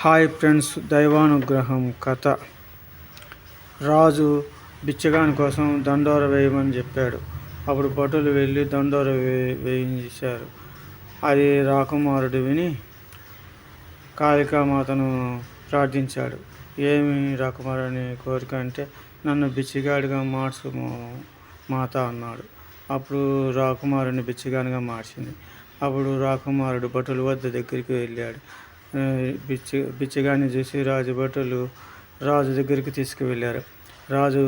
Hi friends దైవానుగ్రహం కథ. రాజు బిచ్చగాని కోసం దండోర వేయమని చెప్పాడు. అప్పుడు భటులు వెళ్ళి దండోర వే వేయించారు అది రాకుమారుడు విని కాళికామాతను ప్రార్థించాడు. ఏమి రాకుమారుని కోరిక అంటే నన్ను బిచ్చిగాడిగా మార్చు మాత అన్నాడు. అప్పుడు రాకుమారుని బిచ్చిగానిగా మార్చింది. అప్పుడు రాకుమారుడు భటుల వద్ద దగ్గరికి వెళ్ళాడు. బిచ్చ బిచ్చగాన్ని చూసి రాజు భటులు రాజు దగ్గరికి తీసుకువెళ్ళారు. రాజు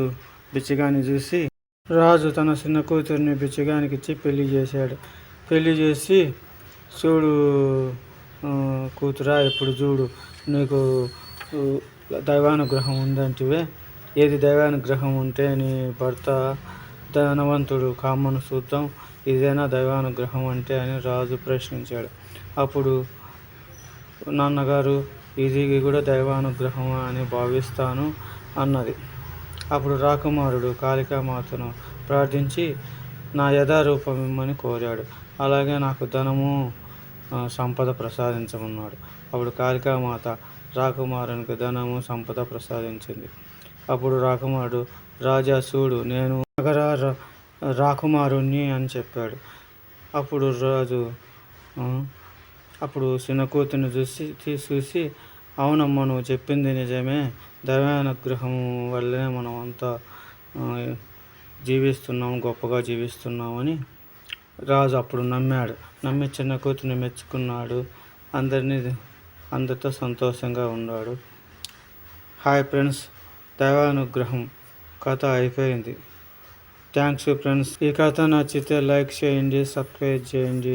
బిచ్చగాన్ని చూసి రాజు తన చిన్న కూతుర్ని బిచ్చగానికి ఇచ్చి పెళ్ళి చేశాడు. పెళ్ళి చేసి చూడు కూతురా ఇప్పుడు చూడు నీకు దైవానుగ్రహం ఉందంటివే. ఏది దైవానుగ్రహం ఉంటే నీ భర్త ధనవంతుడు కామను చూద్దాం. ఇదేనా దైవానుగ్రహం అంటే అని రాజు ప్రశ్నించాడు. అప్పుడు నాన్నగారు ఇది కూడా దైవానుగ్రహం అని భావిస్తాను అన్నది. అప్పుడు రాకుమారుడు కాళికామాతను ప్రార్థించి నా యథారూపం ఇమ్మని కోరాడు. అలాగే నాకు ధనము సంపద ప్రసాదించమన్నాడు. అప్పుడు కాళికామాత రాకుమారునికి ధనము సంపద ప్రసాదించింది. అప్పుడు రాకుమారుడు రాజా చూడు నేను నగర రాకుమారుణ్ణి అని చెప్పాడు. అప్పుడు రాజు అప్పుడు చిన్న కూతుర్ని చూసి చూసి అవునమ్మా నువ్వు చెప్పింది నిజమే. దైవానుగ్రహం వల్లనే మనం అంతా జీవిస్తున్నాం గొప్పగా జీవిస్తున్నామని రాజు అప్పుడు నమ్మాడు. నమ్మి చిన్న కూతుర్ని మెచ్చుకున్నాడు. అందరినీ అందరితో సంతోషంగా ఉన్నాడు హాయ్ ఫ్రెండ్స్ దైవానుగ్రహం కథ అయిపోయింది. Thanks friends. ఈ కథ నచ్చితే లైక్ చేయండి సబ్స్క్రైబ్ చేయండి.